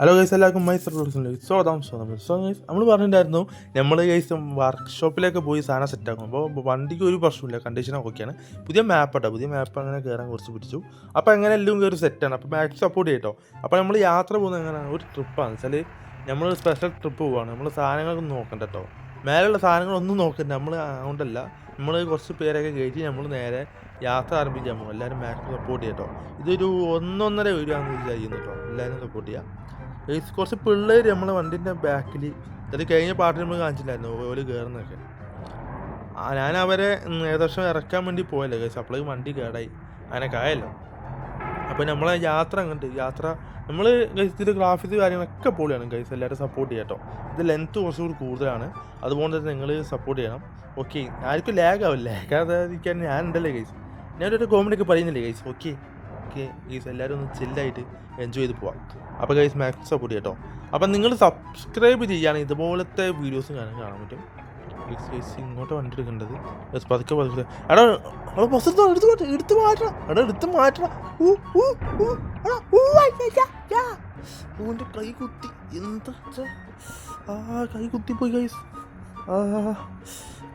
Hello guys എല്ലാവർക്കും miser സ്വാഗതം. സ്വാഗതം. സോ ഗൈസ് നമ്മൾ പറഞ്ഞിട്ടുണ്ടായിരുന്നു നമ്മൾ ഗൈസ് വർക്ക്ഷോപ്പിലേക്ക് പോയി സാധനം സെറ്റ് ആക്കും. അപ്പോൾ വണ്ടിക്ക് ഒരു പ്രശ്നമില്ല കണ്ടീഷൻ ഓക്കെയാണ് പുതിയ മാപ്പ് കേട്ടോ പുതിയ മാപ്പ് അങ്ങനെ കയറാൻ കുറച്ച് പിടിച്ചു. അപ്പോൾ അങ്ങനെ എല്ലാം കയറി സെറ്റാണ് അപ്പോൾ മാക്സ് സപ്പോർട്ട് ചെയ്യട്ടോ അപ്പോൾ നമ്മൾ യാത്ര പോകുന്നത് എങ്ങനെയാണ്? ഒരു ട്രിപ്പാണ് വെച്ചാൽ നമ്മൾ സ്പെഷ്യൽ ട്രിപ്പ് പോവാണ്. നമ്മൾ സാധനങ്ങളൊന്നും നോക്കണ്ട കേട്ടോ മേലുള്ള സാധനങ്ങളൊന്നും നോക്കണ്ട. നമ്മൾ അതുകൊണ്ടല്ല നമ്മൾ കുറച്ച് പേരൊക്കെ കയറ്റി നമ്മൾ നേരെ യാത്ര ആരംഭിക്കാൻ പോകും എല്ലാവരും മാക്സ് സപ്പോർട്ട് ചെയ്യട്ടോ ഇതൊരു ഒന്നൊന്നര ആണെന്ന് ചെയ്യുന്നു കേട്ടോ എല്ലാവരും സപ്പോർട്ട് ചെയ്യാം. ഗൈസ് കുറച്ച് പിള്ളേർ നമ്മളെ വണ്ടിന്റെ ബാക്കിൽ അത് കഴിഞ്ഞ പാട്ടിൽ നമ്മൾ കാണിച്ചില്ലായിരുന്നു ഓൽ കയറുന്നൊക്കെ ഞാൻ അവരെ ഏകദേശം ഇറക്കാൻ വേണ്ടി പോയല്ലോ കേസ് അപ്പോഴേക്ക് വണ്ടി കേടായി. അങ്ങനെ കായല്ലോ അപ്പോൾ നമ്മളെ യാത്ര അങ്ങോട്ട് യാത്ര നമ്മൾ ഇതിന്റെ ഗ്രാഫിക്സ് കാര്യങ്ങളൊക്കെ പൊളിയാണ് ഗൈസ് എല്ലാവരും സപ്പോർട്ട് ചെയ്യാം കേട്ടോ ഇത് ലെങ്ത്ത് കുറച്ചുകൂടി കൂടുതലാണ്. അതുകൊണ്ട് തന്നെ നിങ്ങൾ സപ്പോർട്ട് ചെയ്യണം. ഓക്കെ ആർക്കും ലാഗ് ആവും ലാഗ് ആകാതിരിക്കാൻ ഞാൻ ഉണ്ടല്ലേ ഗൈസ് ഞാനൊരു കോമഡിയൊക്കെ പറയുന്നില്ലേ ഗൈസ് ഓക്കെ ഓക്കെ ഗൈസ് എല്ലാവരും ഒന്ന് ചില്ലായിട്ട് എൻജോയ് ചെയ്ത് പോവാം. അപ്പോൾ ഗൈസ് മാക്സ് സപ്പോർട്ട് ചെയ്യട്ടോ അപ്പം നിങ്ങൾ സബ്സ്ക്രൈബ് ചെയ്യുകയാണെങ്കിൽ ഇതുപോലത്തെ വീഡിയോസും കാണാൻ കാണാൻ പറ്റും. ഗൈസ് ഗൈസ് ഇങ്ങോട്ട് വണ്ടി എടുക്കേണ്ടത്. ഗൈസ് പതുക്കെ പതുക്കെ. എടാ അവിടെ ബസ് എടുത്തോ? എടുത്ത് മാറ്റണം. എടുത്ത് മാറ്റണം. എടാ എടുത്ത് മാറ്റണം. കൈ കുത്തി. എന്താ. ആ കൈ കുത്തി പോയി ഗൈസ് ആ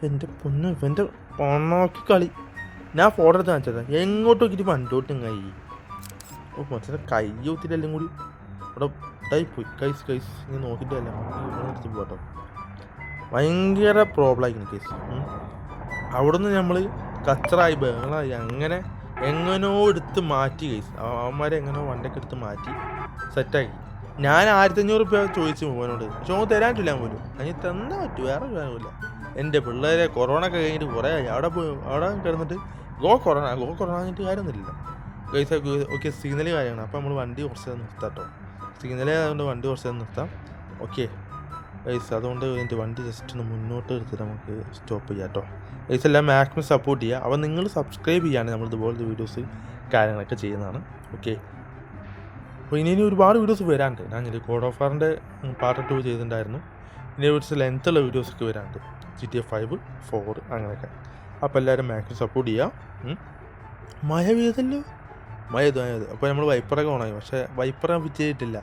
എന്റെ പൊന്ന് ഇവന്റെ പണമാക്കി കളി. ഞാൻ ഫോട്ടോ എടുത്ത് കാണിച്ചത്. എങ്ങോട്ട് നോക്കിയിട്ട് വണ്ടോട്ടും കൈ? ഓ മറ്റേ കൈ കുത്തിയിട്ടെല്ലാം കൂടി ഇവിടെ ഇട്ടായി പോയി. കൈസ് കൈസ് ഇങ്ങനെ നോക്കിയിട്ടല്ല പോട്ടോ ഭയങ്കര പ്രോബ്ലം ആയിരിക്കും കേസ് അവിടെ നിന്ന് നമ്മൾ കച്ചറായി ബഹളായി അങ്ങനെ എങ്ങനോ എടുത്ത് മാറ്റി കേസ് അവന്മാരെ എങ്ങനോ വണ്ടൊക്കെ എടുത്ത് മാറ്റി സെറ്റാക്കി. ഞാൻ ആയിരത്തഞ്ഞൂറ് രൂപ ചോദിച്ചു മോനോട്. പക്ഷെ ഓൻ തരാൻ പറ്റില്ല പോലും. അതിന് തന്നാ പറ്റും? വേറെ കാര്യമില്ല എന്റെ പിള്ളേരെ കൊറോണ ഒക്കെ കഴിഞ്ഞിട്ട് കുറേ അവിടെ പോയി അവിടെ കിടന്നിട്ട് ഗോ കൊറോണ ഗോ കൊറോണ കഴിഞ്ഞിട്ട് കാര്യമൊന്നുമില്ല. ഗൈസ് ഓക്കെ സിഗ്നൽ കാര്യമാണ്. അപ്പോൾ നമ്മൾ വണ്ടി കുറച്ച് നേരം നിർത്താം കേട്ടോ സിഗ്നൽ ആയതുകൊണ്ട് വണ്ടി കുറച്ച് നേരം നിർത്താം. ഓക്കെ. ഗൈസ് അതുകൊണ്ട് എന്റെ വണ്ടി ജസ്റ്റ് ഒന്ന് മുന്നോട്ട് എടുത്തിട്ട് നമുക്ക് സ്റ്റോപ്പ് ചെയ്യാം കേട്ടോ ഗൈസ് എല്ലാം മാക്സിമം സപ്പോർട്ട് ചെയ്യുക അപ്പോൾ നിങ്ങൾ സബ്സ്ക്രൈബ് ചെയ്യാണ് നമ്മൾ ഇതുപോലത്തെ വീഡിയോസ് കാര്യങ്ങളൊക്കെ ചെയ്യുന്നതാണ്. ഓക്കെ. അപ്പോൾ ഇനി ഇനി ഒരുപാട് വീഡിയോസ് വരാനുണ്ട്. ഞാൻ കോഡ് ഓഫ് വാറിന്റെ പാർട്ട് ടു ചെയ്തിട്ടുണ്ടായിരുന്നു. ഇനി കുറച്ച് ലെങ്ത്തുള്ള വീഡിയോസൊക്കെ വരാനുണ്ട്. G T F five four അങ്ങനെയൊക്കെ. അപ്പോൾ എല്ലാവരും മാക്സിമം സപ്പോർട്ട് ചെയ്യുക. മഴ പെയ്തല്ലോ മയത് മഴ അപ്പോൾ നമ്മൾ വൈപ്പറൊക്കെ ഓണായി. പക്ഷേ വൈപ്പറ ഫിറ്റ് ചെയ്തിട്ടില്ല.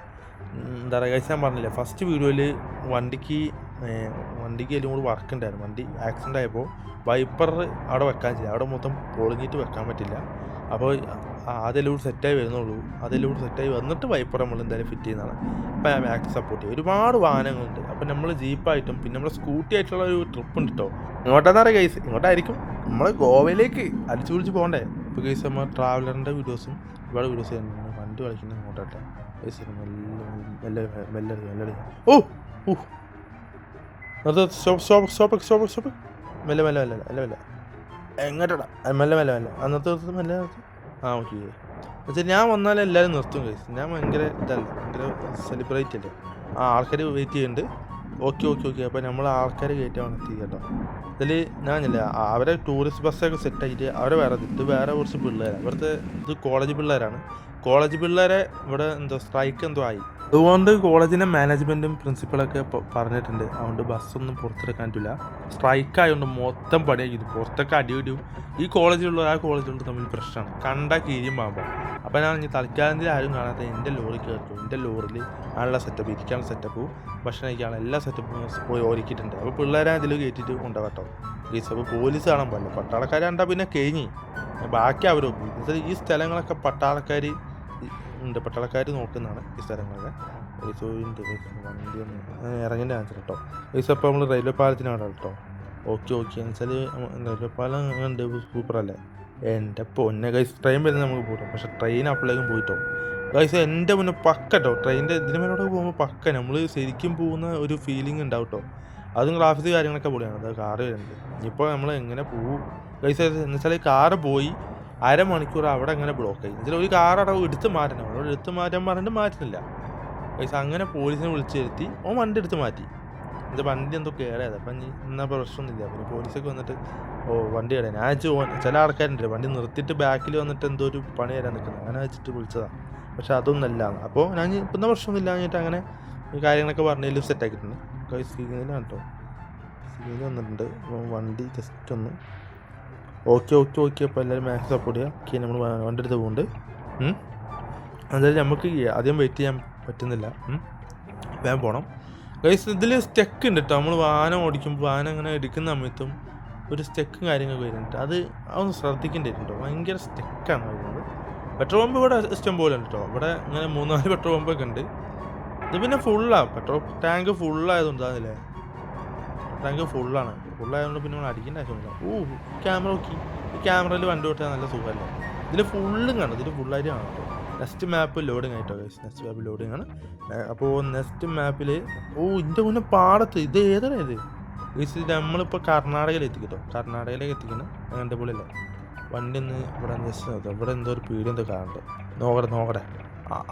എന്താ പറയുക ഞാൻ പറഞ്ഞില്ല ഫസ്റ്റ് വീഡിയോയിൽ വണ്ടിക്ക് വണ്ടിക്ക് എല്ലാം കൂടി വർക്ക് ഉണ്ടായിരുന്നു. വണ്ടി ആക്സിഡന്റ് ആയപ്പോൾ വൈപ്പർ അവിടെ വെക്കാൻ ചെയ്യുക അവിടെ മൊത്തം പൊളിഞ്ഞിട്ട് വെക്കാൻ പറ്റില്ല. അപ്പോൾ അതെല്ലാം കൂടി സെറ്റായി വരുന്നുള്ളൂ. അതെല്ലാം കൂടി സെറ്റായി വന്നിട്ട് വൈപ്പർ നമ്മൾ എന്തായാലും ഫിറ്റ് ചെയ്യുന്നതാണ്. അപ്പോൾ ഞാൻ മാക്സ് സപ്പോർട്ട് ചെയ്യും ഒരുപാട് വാഹനങ്ങളുണ്ട്. അപ്പോൾ നമ്മൾ ജീപ്പായിട്ടും പിന്നെ നമ്മൾ സ്കൂട്ടി ആയിട്ടുള്ള ഒരു ട്രിപ്പ് ഉണ്ട് കേട്ടോ ഇങ്ങോട്ടെന്നറിയാം ഗൈസ് ഇങ്ങോട്ടായിരിക്കും. നമ്മൾ ഗോവയിലേക്ക് അടിച്ചു പിടിച്ച് പോകണ്ടേ? ഇപ്പോൾ കേസ് നമ്മൾ ട്രാവലറിന്റെ വീഡിയോസും ഒരുപാട് വീഡിയോസ് ചെയ്യുന്നുണ്ട്. വണ്ടി കളിക്കുന്നത് ഇങ്ങോട്ടെ കേസ് മെല്ലെ മെല്ലെ മെല്ലെ ഓ ഓ. നിർത്ത് stop stop stop stop stop മെല്ലെ മെല്ലെ മെല്ലെ മെല്ലെ മെല്ലെ. എങ്ങോട്ടാ മെല്ലെ മെല്ലെ മെല്ലെ. ആ നിർത്ത് മെല്ലെ നിർത്ത്. ആ ഓക്കെ എന്നുവെച്ചാൽ ഞാൻ വന്നാൽ എല്ലാവരും നിർത്തും കേസ് ഞാൻ ഭയങ്കര ഇതല്ല ഭയങ്കര സെലിബ്രേറ്റ് അല്ലേ? ആ ആൾക്കാർ വെയിറ്റ് ചെയ്യുന്നുണ്ട്. Okay okay okay. അപ്പോൾ നമ്മൾ ആൾക്കാർ കയറ്റാൻ എത്തി കേട്ടോ. ഇതിൽ ഞാനില്ല അവരെ ടൂറിസ്റ്റ് ബസ്സൊക്കെ സെറ്റ് ആക്കിയിട്ട് അവരെ വേറെ ഇത് വേറെ കുറച്ച് പിള്ളേരാണ് ഇവിടുത്തെ ഇത് കോളേജ് പിള്ളേരാണ്. കോളേജ് പിള്ളേരെ ഇവിടെ എന്തോ സ്ട്രൈക്ക് എന്തോ ആയി. അതുകൊണ്ട് കോളേജിന്റെ മാനേജ്മെന്റും പ്രിൻസിപ്പളൊക്കെ പറഞ്ഞിട്ടുണ്ട്. അതുകൊണ്ട് ബസ്സൊന്നും പുറത്തെടുക്കാൻ പറ്റില്ല സ്ട്രൈക്ക് ആയതുകൊണ്ട് മൊത്തം പണിയാക്കി പുറത്തൊക്കെ അടിയിടിയും ഈ കോളേജിലുള്ള ആ കോളേജിലുള്ള തമ്മിൽ പ്രശ്നമാണ്. കണ്ട കീരിയും പാമ്പാണ് അപ്പോൾ ഞാൻ ഇനി തൽക്കാലത്തിൽ ആരും കാണാത്ത എന്റെ ലോറി കയറ്റു എന്റെ ലോറിയിൽ ആണുള്ള സെറ്റപ്പ് ഇരിക്കാനുള്ള സെറ്റപ്പ് ഭക്ഷണം കഴിക്കാനുള്ള എല്ലാ സെറ്റപ്പും പോയി ഒരുക്കിയിട്ടുണ്ട്. അപ്പോൾ പിള്ളേരെ അതിൽ കയറ്റിയിട്ട് കൊണ്ടുപോകാം കേട്ടോ. ഗീസ് അപ്പോൾ പോലീസ് കാണാൻ പാടില്ല പട്ടാളക്കാർ കണ്ടാൽ പിന്നെ കഴിഞ്ഞ് ബാക്കി അവർ എന്നുവെച്ചാൽ ഈ സ്ഥലങ്ങളൊക്കെ പട്ടാളക്കാർ ഉണ്ട്. പട്ടാളക്കാർ നോക്കുന്നതാണ് ഈ സ്ഥലങ്ങളൊക്കെ. ഗൈസോയിന്റെ വണ്ടി കേട്ടോ. ഗൈസ് അപ്പോൾ നമ്മൾ റെയിൽവേ പാലത്തിനാണ് കേട്ടോ. Okay okay. എന്നുവെച്ചാൽ റെയിൽവേ പാലം ഉണ്ട്. സൂപ്പർ അല്ലേ എന്റെ പൊന്നെ ഗൈസ് ട്രെയിൻ വരുന്നത് നമുക്ക് പോകും പക്ഷെ ട്രെയിൻ അപ്പോഴേക്കും പോയിട്ടോ. ഗൈസ് എന്റെ മുന്നേ പക്കട്ടോ. ട്രെയിനിന്റെ ഇതിന് മേലോട്ട് പോകുമ്പോൾ പക്ക. നമ്മൾ ശരിക്കും പോകുന്ന ഒരു ഫീലിംഗ് ഉണ്ടാവും കേട്ടോ അതും ഗ്രാഫിക്സ് കാര്യങ്ങളൊക്കെ പൊളിയാണ്. അത് കാറ് വരുന്നുണ്ട് ഇനിയിപ്പോൾ നമ്മൾ എങ്ങനെ പോകും ഗൈസ് എന്ന് വെച്ചാൽ കാറ് പോയി അരമണിക്കൂർ അവിടെ അങ്ങനെ ബ്ലോക്ക് ആയി. ഇതിൽ ഒരു കാർ അവിടെ എടുത്ത് മാറ്റണം. അവിടെ എടുത്ത് മാറ്റാൻ പറഞ്ഞിട്ട് മാറ്റുന്നില്ല. ഗൈസ് അങ്ങനെ പോലീസിനെ വിളിച്ചു വരുത്തി. ഓൻ വണ്ടി എടുത്ത് മാറ്റി. ഇത് വണ്ടി എന്തോ കയറിയത് അപ്പം ഇനി എന്നാൽ പ്രശ്നമൊന്നുമില്ല പിന്നെ പോലീസൊക്കെ വന്നിട്ട് ഓ വണ്ടി കേടാ ഞാൻ വെച്ച് പോകാൻ ചില ആൾക്കാരുണ്ട്. വണ്ടി നിർത്തിയിട്ട് ബാക്കിൽ വന്നിട്ട് എന്തോ ഒരു പണി തരാൻ നിൽക്കുന്നത് അങ്ങനെ വെച്ചിട്ട് വിളിച്ചതാണ് പക്ഷെ അതൊന്നല്ല അപ്പോൾ ഞാൻ ഇപ്പം എന്താ പ്രശ്നമൊന്നുമില്ല എന്നിട്ട് അങ്ങനെ കാര്യങ്ങളൊക്കെ പറഞ്ഞതിലും സെറ്റ് ആക്കിയിട്ടുണ്ട്. ഗൈസ് സിഗ്നലാണ് കേട്ടോ. സിഗ്നൽ വന്നിട്ടുണ്ട്. വണ്ടി ജസ്റ്റ് ഒന്ന് ഓക്കെ ഓക്കെ ഓക്കെ. അപ്പോൾ എല്ലാവരും മാക്സ് സപ്പോർട്ട് ചെയ്യുക. ഓക്കെ നമ്മൾ വണ്ടി എടുത്ത് പോകുന്നുണ്ട്. എന്തായാലും നമുക്ക് അധികം വെയിറ്റ് ചെയ്യാൻ പറ്റുന്നില്ല. വേഗം പോകണം ഗൈസ് ഇതിൽ സ്റ്റെക്ക് ഉണ്ട് കേട്ടോ നമ്മൾ വാഹനം ഓടിക്കുമ്പോൾ വാഹനം അങ്ങനെ എടുക്കുന്ന സമയത്തും ഒരു സ്റ്റെക്കും കാര്യങ്ങളൊക്കെ വരുന്നുണ്ട്. അത് അതൊന്ന് ശ്രദ്ധിക്കേണ്ടിട്ടുണ്ടോ ഭയങ്കര സ്റ്റെക്കാണ് വരുന്നത്. പെട്രോൾ പമ്പ് ഇവിടെ ഇഷ്ടം പോലെ ഉണ്ട് കേട്ടോ ഇവിടെ ഇങ്ങനെ മൂന്നാൽ പെട്രോൾ പമ്പൊക്കെ ഉണ്ട്. ഇത് പിന്നെ ഫുള്ളാണ് പെട്രോൾ ടാങ്ക് ഫുള്ളായതുകൊണ്ട് അതില്ലേ ടാങ്ക് ഫുള്ളാണ് ഫുള്ളായതുകൊണ്ട് പിന്നെ നമ്മൾ അടിക്കേണ്ട ആവശ്യമില്ല ഓ ക്യാമറ നോക്കി. ഈ ക്യാമറയിൽ വണ്ടി ഓട്ടാൻ നല്ല സുഖമല്ലേ ഇതിൽ ഫുള്ളും കാണും. ഇതിൽ ഫുള്ളായിട്ട് കാണും നെക്സ്റ്റ് മാപ്പ് ലോഡിങ് ആയിട്ടോ നെക്സ്റ്റ് മാപ്പ് ലോഡിങ് ആണ്. അപ്പോൾ നെക്സ്റ്റ് മാപ്പിൽ ഓ ഇതിന്റെ മുന്നേ പാടത്ത് ഇത് ഏതാണ് ഇത്? ഗൈസ് നമ്മളിപ്പോൾ കർണാടകയിൽ എത്തിക്കട്ടോ. കർണാടകയിലേക്ക് എത്തിക്കണം. അങ്ങനത്തെ പോലെയല്ല വണ്ടി ഒന്ന് ഇവിടെ ജസ്റ്റ് ഇവിടെ എന്തോ ഒരു പീടി എന്തോ കാണുന്നുണ്ട്. നോക്കട്ടെ നോക്കട്ടെ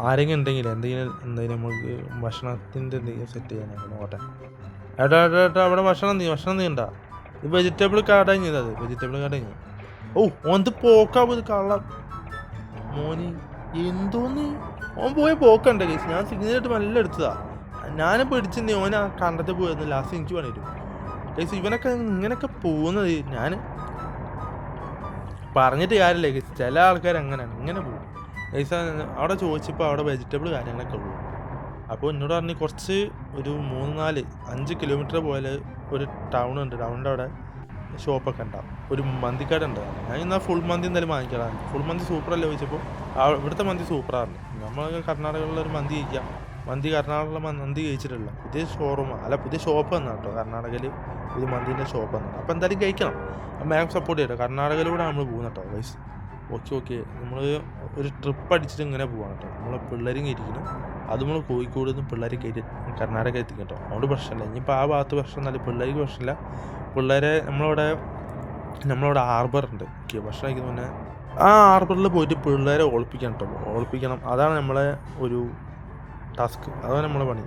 ആരെങ്കിലും ഉണ്ടെങ്കിൽ എന്തെങ്കിലും എന്തെങ്കിലും നമുക്ക് ഭക്ഷണത്തിന്റെ എന്തെങ്കിലും സെറ്റ് ചെയ്യാനാണ്. നോക്കട്ടെ. ഏട്ടാ ഏട്ടാ ഏട്ടാ അവിടെ ഭക്ഷണം നീ ഭക്ഷണം നീ ഉണ്ടാ ഇത്. വെജിറ്റബിൾ കാർഡായി അത് വെജിറ്റബിൾ കാർഡായി ഓ ഓന്ത് പോക്കാവും ഇത് കള്ളം മോനി എന്തോന്ന്? ഓൻ പോയ പോക്കണ്ട കേസ്. ഞാൻ സിഗ്നലായിട്ട് നല്ല എടുത്തതാ. ഞാൻ പിടിച്ചിട്ടുണ്ടെ ഓൻ ആ കണ്ടത്തിൽ പോയിരുന്നു. ലാസ്റ്റ് എനിക്ക് പണിയിട്ടു കേസ് ഇവനൊക്കെ ഇങ്ങനൊക്കെ പോകുന്നത് ഞാൻ പറഞ്ഞിട്ട് കാര്യമില്ല കേസ്. ചില ആൾക്കാർ അങ്ങനെയാണ്. ഇങ്ങനെ പോകും. കേസ് അവിടെ ചോദിച്ചപ്പോൾ അവിടെ വെജിറ്റബിൾ കാര്യങ്ങളൊക്കെ ഉള്ളൂ. അപ്പോൾ എന്നോട് പറഞ്ഞ് കുറച്ച് ഒരു മൂന്ന് നാല് അഞ്ച് കിലോമീറ്റർ പോലെ ഒരു ടൗൺ ഉണ്ട്. ടൗണിന്റെ അവിടെ ഷോപ്പൊക്കെ ഉണ്ടാവും. ഒരു മന്തിക്കട ഉണ്ട്. ഞാൻ എന്നാൽ ഫുൾ മന്തി എന്തായാലും വാങ്ങിക്കണം ഫുൾ മന്തി സൂപ്പറല്ലേ ചോദിച്ചപ്പോൾ ആ ഇവിടുത്തെ മന്തി സൂപ്പറാണ് നമ്മൾ കർണാടകയിലുള്ള ഒരു മന്തി കഴിക്കാം. മന്തി കർണാടകയിലെ മന്തി കഴിച്ചിട്ടില്ല. പുതിയ ഷോറൂം അല്ല പുതിയ ഷോപ്പ് എന്നാണ് കേട്ടോ കർണാടകയിൽ പുതിയ മന്തിന്റെ ഷോപ്പ് എന്നാണ് അപ്പോൾ എന്തായാലും കഴിക്കണം. മാം സപ്പോർട്ട് ചെയ്യട്ടോ. കർണാടകയിലൂടെ നമ്മൾ പോകുന്നത് കേട്ടോ വൈസ് ഓക്കെ ഓക്കെ നമ്മൾ ഒരു ട്രിപ്പ് അടിച്ചിട്ട് ഇങ്ങനെ പോവാണ് കേട്ടോ. നമ്മളെ പിള്ളേരും കയറ്റിക്കണം അത് നമ്മൾ കോഴിക്കോട് നിന്ന് പിള്ളേരെ കയറ്റി കർണാടക എത്തിക്കും കേട്ടോ. അതുകൊണ്ട് പ്രശ്നമില്ല. ഇനിയിപ്പോൾ ആ ഭാഗത്ത് പ്രശ്നം എന്നാലും പിള്ളേർക്ക് പ്രശ്നമില്ല. പിള്ളേരെ നമ്മളവിടെ നമ്മളവിടെ ഹാർബർ ഉണ്ട്. ഓക്കെ ഭക്ഷണം കഴിക്കുന്ന മുന്നേ ആ ഹാർബറിൽ പോയിട്ട് പിള്ളേരെ ഒളിപ്പിക്കണം കേട്ടോ. ഒളിപ്പിക്കണം അതാണ് നമ്മളെ ഒരു ടാസ്ക് അതാണ് നമ്മളെ പണി.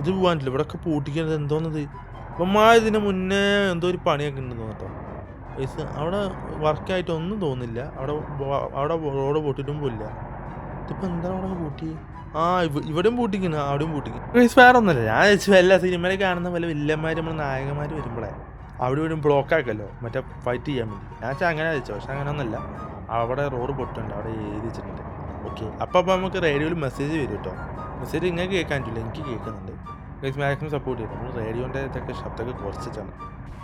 ഇത് പോകാനില്ല ഇവിടെയൊക്കെ പൂട്ടിക്കുന്നത് എന്തോന്നത്? ഇപ്പമാ ഇതിന് മുന്നേ എന്തോ ഒരു പണിയൊക്കെ ഉണ്ടെന്ന് തോന്നട്ടോ ഗൈസ് അവിടെ വർക്കായിട്ട് ഒന്നും തോന്നില്ല. അവിടെ അവിടെ റോഡ് പൊട്ടിട്ടും പോലില്ല ഇതിപ്പോൾ എന്താണ് അവിടെ പൂട്ടി? ആ ഇവ- ഇവിടെയും പൂട്ടിക്കുന്നു അവിടെയും പൂട്ടിക്കുന്നു ഗൈസ് വേറെ ഒന്നുമില്ല ഞാൻ എല്ലാ സിനിമയിൽ കാണുന്ന പോലെ വില്ലന്മാർ നമ്മൾ നായകന്മാർ വരുമ്പോഴേ അവിടെ ഇവിടെ ബ്ലോക്ക് ആക്കല്ലോ. മറ്റേ ഫൈറ്റ് ചെയ്യാൻ വേണ്ടി. ഞാൻ വെച്ചാൽ അങ്ങനെ വെച്ചു പക്ഷെ അങ്ങനെ ഒന്നല്ല അവിടെ റോഡ് പൊട്ടുണ്ട്. അവിടെ എഴുതി വെച്ചിട്ടുണ്ട്. ഓക്കെ അപ്പോൾ അപ്പോൾ നമുക്ക് റേഡിയോയിൽ മെസ്സേജ് വരും കേട്ടോ. മെസ്സേജ് ഇങ്ങനെ കേൾക്കാൻ പറ്റില്ല എനിക്ക് കേൾക്കുന്നുണ്ട്. മാക്സിമം സപ്പോർട്ട് ചെയ്യും നമ്മൾ റേഡിയോന്റെ ഇതൊക്കെ ശബ്ദമൊക്കെ കുറച്ചിട്ടാണ്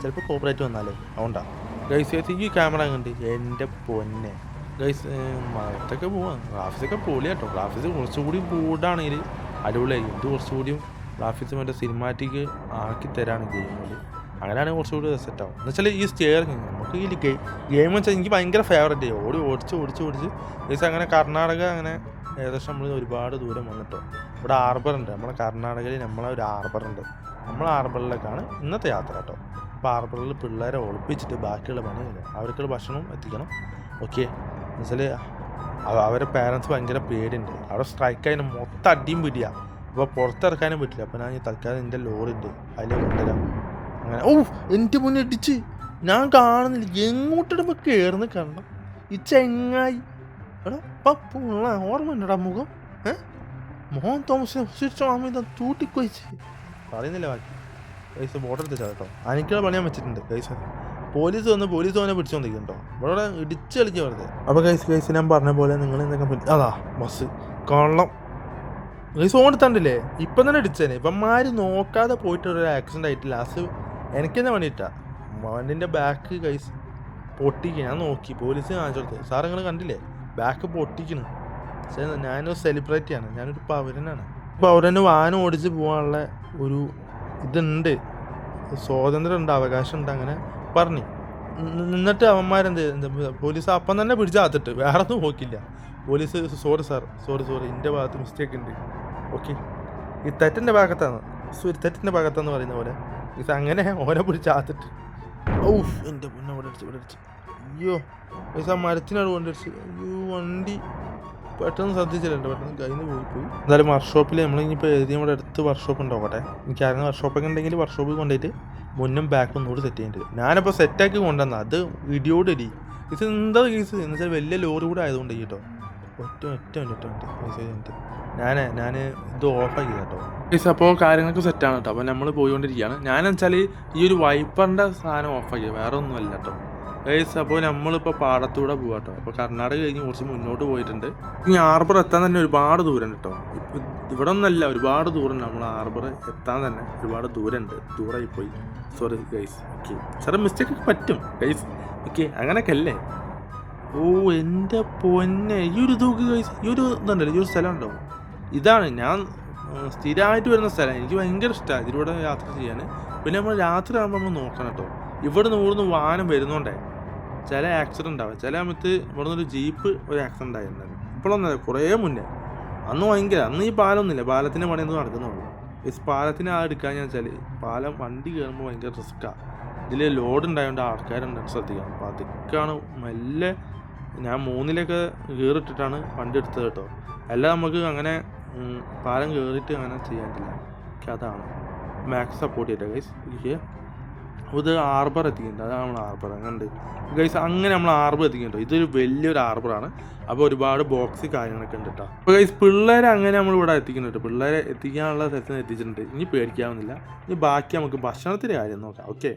ചിലപ്പോൾ കോപ്പറേറ്റ് വന്നാലേ. അതുകൊണ്ടാ. ഗൈസ് ഈ ക്യാമറ കണ്ട്. എന്റെ പൊന്നെ. ഗൈസ് മഴത്തൊക്കെ പോവാം. ഗ്രാഫിക്സൊക്കെ പൊളി കേട്ടോ ഗ്രാഫിക്സ് കുറച്ചുകൂടി ബോർഡാണെങ്കിൽ അടിപൊളിയായി. ഇത് കുറച്ചുകൂടിയും ഗ്രാഫിക്സ് മറ്റേ സിനിമാറ്റിക് ആക്കി തരാണ് ഗെയിമുകൾ അങ്ങനെയാണെങ്കിൽ കുറച്ചുകൂടി സെറ്റ് ആവും. എന്നുവെച്ചാൽ ഈ സ്റ്റെയർ നമുക്ക് ഈ ഗെയിം ഗെയിം വെച്ചാൽ എനിക്ക് ഭയങ്കര ഫേവറേറ്റ് ആയി. ഓടി ഓടിച്ച് ഓടിച്ച് ഓടിച്ച്. ഗൈസ് അങ്ങനെ കർണാടക അങ്ങനെ ഏകദേശം നമ്മൾ ഒരുപാട് ദൂരം വന്നിട്ടോ. ഇവിടെ ഹാർബർ ഉണ്ട്. നമ്മുടെ കർണാടകയിൽ നമ്മളെ ഒരു ഹാർബർ ഉണ്ട്. നമ്മൾ ഹാർബറിലേക്കാണ് ഇന്നത്തെ യാത്ര കേട്ടോ. അപ്പോൾ ഹാർബറിൽ പിള്ളേരെ ഒളിപ്പിച്ചിട്ട് ബാക്കിയുള്ള പണി ചെയ്യാം അവർക്കുള്ള ഭക്ഷണം എത്തിക്കണം. ഓക്കെ എന്നുവെച്ചാൽ അവരെ പാരൻസ് ഭയങ്കര പേടിയുണ്ട്. അവിടെ സ്ട്രൈക്ക് ആയതിന് മൊത്തം അടിയും പിടിയാ. അപ്പോൾ പുറത്തിറക്കാനും പറ്റില്ല. അപ്പോൾ ഞാൻ തൽക്കാലം എന്റെ ലോറിയുണ്ട് അതിൽ കൊണ്ടുവരാം. അങ്ങനെ. ഓ എന്റെ മുന്നേ ഇടിച്ച്. ഞാൻ കാണുന്നില്ല. എങ്ങോട്ടിടും കയറുന്ന കണ്ട. ഈ ചെങ്ങായി. എടാ പപ്പുള്ള ഓർമ്മ ഉണ്ടടാ മുഖം? ഏഹ് മോഹൻ തോമസ് സ്വാമി തൂട്ടിക്കൊഴിച്ച് പറയുന്നില്ല ബാക്കി. പൈസ ബോർഡർ എത്തിച്ചാൽ കേട്ടോ. അനിക്കുള്ള പണി ഞാൻ വെച്ചിട്ടുണ്ട് ഗൈസ്. പോലീസ് വന്ന് പോലീസ് വന്നെ പിടിച്ചോണ്ടിരിക്കും കേട്ടോ. ഇവിടെ ഇടിച്ച് കളിക്കുക വെറുതെ. അപ്പോൾ ഗൈസ് ഗൈസ് ഞാൻ പറഞ്ഞ പോലെ നിങ്ങൾ എന്തൊക്കെ അതാ ബസ് കള്ളം. കൈസ് ഓടിത്തണ്ടില്ലേ ഇപ്പം തന്നെ ഇടിച്ചേനെ. ഇപ്പം മാര് നോക്കാതെ പോയിട്ട് ഒരു ആക്സിഡന്റ് ആയിട്ട് ലാസ്റ്റ് എനിക്ക് തന്നെ പണിയിട്ടാ വണ്ടിന്റെ ബാക്ക് ഗൈസ് പൊട്ടിക്കുക ഞാൻ നോക്കി പോലീസ് കാണിച്ചു കൊടുത്തു. സാർ നിങ്ങൾ കണ്ടില്ലേ? ബാക്ക് പൊട്ടിക്കണം. ഞാനൊരു സെലിബ്രിറ്റിയാണ് ഞാനൊരു പൗരനാണ്. പൗരന് വാഹനം ഓടിച്ച് പോകാനുള്ള ഒരു ഇതുണ്ട്. സ്വാതന്ത്ര്യം ഉണ്ട് അവകാശം ഉണ്ട് അങ്ങനെ പറഞ്ഞു നിന്നിട്ട് അവന്മാരെന്ത് പോലീസ് അപ്പം തന്നെ പിടിച്ചാത്തിട്ട് വേറെ ഒന്നും നോക്കില്ല police sorry sir sorry sorry എന്റെ ഭാഗത്ത് മിസ്റ്റേക്ക് ഉണ്ട്. ഓക്കെ ഈ തെറ്റിന്റെ ഭാഗത്താണ്. സോറി തെറ്റിന്റെ ഭാഗത്താന്ന് പറയുന്ന പോലെ. ഇത് അങ്ങനെ ഓനെ പിടിച്ചാത്തിട്ട് ഔഫ് എന്റെ പൊന്നെ ഇവിടെ അടിച്ച് ഇവിടെ അടിച്ച്. അയ്യോ പൈസ മരത്തിനോട് കൊണ്ടടിച്ച്. അയ്യോ വണ്ടി. പെട്ടെന്ന് ശ്രദ്ധിച്ചിട്ടുണ്ട് പെട്ടെന്ന് കയ്യിൽ നിന്ന് പോയി പോയി എന്തായാലും വർക്ക്ഷോപ്പിൽ ഇനിയിപ്പോൾ എഴുതി നമ്മുടെ അടുത്ത് വർക്ക്ഷോപ്പ് ഉണ്ടാവട്ടെ? എനിക്ക് വർക്ക് വർക്ക്ഷോപ്പൊക്കെ ഉണ്ടെങ്കിൽ വർക്ക്ഷോപ്പിൽ കൊണ്ടുപോയിട്ട് മുന്നും ബാക്കും ഒന്നുകൂടി സെറ്റ് ചെയ്യേണ്ടി വരും. ഞാനിപ്പോൾ സെറ്റാക്കി കൊണ്ടുവന്ന അത് ഇടിയോട് ഇടി ഇത് എന്താ കേസ് എന്ന് വെച്ചാൽ വലിയ ലോറി കൂടെ ആയതുകൊണ്ട് കേട്ടോ. ഒറ്റ ഒറ്റ മിനിറ്റ് ഒറ്റ മിനിറ്റ് ഉണ്ട് ഞാൻ ഞാൻ ഇത് ഓഫാക്കി കേട്ടോ. കേസ് അപ്പോൾ കാര്യങ്ങളൊക്കെ സെറ്റാണ് കേട്ടോ. അപ്പോൾ നമ്മൾ പോയിക്കൊണ്ടിരിക്കുകയാണ്. ഞാനെന്ന് വെച്ചാൽ ഈ ഒരു വൈപ്പറിന്റെ സാധനം ഓഫാക്കി വേറെ ഒന്നുമല്ല കേട്ടോ. ഗൈസ് അപ്പോൾ നമ്മളിപ്പോൾ പാടത്തൂടെ പോവാട്ടോ അപ്പോൾ കർണാടക കഴിഞ്ഞ് കുറച്ച് മുന്നോട്ട് പോയിട്ടുണ്ട്. ഇനി ആർബർ എത്താൻ തന്നെ ഒരുപാട് ദൂരം കേട്ടോ ഇവിടെ ഒന്നല്ല ഒരുപാട് ദൂരം നമ്മൾ ആർബർ എത്താൻ തന്നെ ഒരുപാട് ദൂരമുണ്ട് ദൂരമായി പോയി. സോറി ഗൈസ് ഓക്കെ സാറേ മിസ്റ്റേക്ക് പറ്റും. ഗൈസ് ഓക്കെ അങ്ങനെയൊക്കെ അല്ലേ ഓ എന്റെ പൊന്നെ. ഈ ഒരു ഇതൊക്കെ ഗൈസ് ഈ ഒരു ഇതുണ്ടല്ലോ. ഈ ഒരു സ്ഥലം ഉണ്ടോ ഇതാണ്. ഞാൻ സ്ഥിരമായിട്ട് വരുന്ന സ്ഥലം. എനിക്ക് ഭയങ്കര ഇഷ്ടമാണ് ഇതിലൂടെ യാത്ര ചെയ്യാൻ. പിന്നെ നമ്മൾ രാത്രി ആകുമ്പോൾ നമ്മൾ നോക്കണം കേട്ടോ ഇവിടെ നിന്ന് ഇവിടുന്ന് വാഹനം വരുന്നോണ്ടേ. ചില ആക്സിഡന്റ് ഉണ്ടാവുക ചില സമയത്ത് ഇവിടെ നിന്നൊരു ജീപ്പ് ഒരു ആക്സിഡന്റ് ആയിരുന്നത് ഇപ്പോഴൊന്നല്ല കുറേ മുന്നേ. അന്ന് ഭയങ്കര അന്ന് ഈ പാലമൊന്നുമില്ല. പാലത്തിന്റെ പണി ഒന്നും നടക്കുന്നുള്ളൂ. ഈ പാലത്തിന് ആ എടുക്കാൻ ഞാൻ വെച്ചാൽ പാലം വണ്ടി കയറുമ്പോൾ ഭയങ്കര റിസ്ക്കാണ് ഇതിൽ ലോഡ് ഉണ്ടായതുകൊണ്ട് ആൾക്കാരുണ്ട് ശ്രദ്ധിക്കാം അപ്പോൾ അതൊക്കെയാണ് മെല്ലെ ഞാൻ മൂന്നിലൊക്കെ കയറിട്ടിട്ടാണ് വണ്ടി എടുത്തത് കേട്ടോ. അല്ല നമുക്ക് അങ്ങനെ പാലം കയറിയിട്ട് അങ്ങനെ ചെയ്യാൻ പറ്റില്ല. അതാണ്. മാക്സ് സപ്പോർട്ട് ചെയ്തേ ഗൈസ് ഓക്കെ അപ്പോൾ ഇത് ആർബർ എത്തിക്കുന്നുണ്ട്. അതാണ് നമ്മൾ ആർബർ. അങ്ങനെ ഗൈസ് അങ്ങനെ നമ്മൾ ആർബർ എത്തിക്കുന്നുണ്ടോ. ഇതൊരു വലിയൊരു ആർബറാണ് അപ്പോൾ ഒരുപാട് ബോക്സ് കാര്യങ്ങളൊക്കെ ഉണ്ട് കേട്ടോ അപ്പോൾ ഗൈസ് പിള്ളേരെ അങ്ങനെ നമ്മൾ ഇവിടെ എത്തിക്കുന്നുണ്ട് പിള്ളേരെ എത്തിക്കാനുള്ള സെക്ഷൻ എത്തിച്ചിട്ടുണ്ട്. ഇനി പേടിക്കാവുന്നില്ല. ഇനി ബാക്കി നമുക്ക് ഭക്ഷണത്തിന്റെ കാര്യം നോക്കാം. ഓക്കെ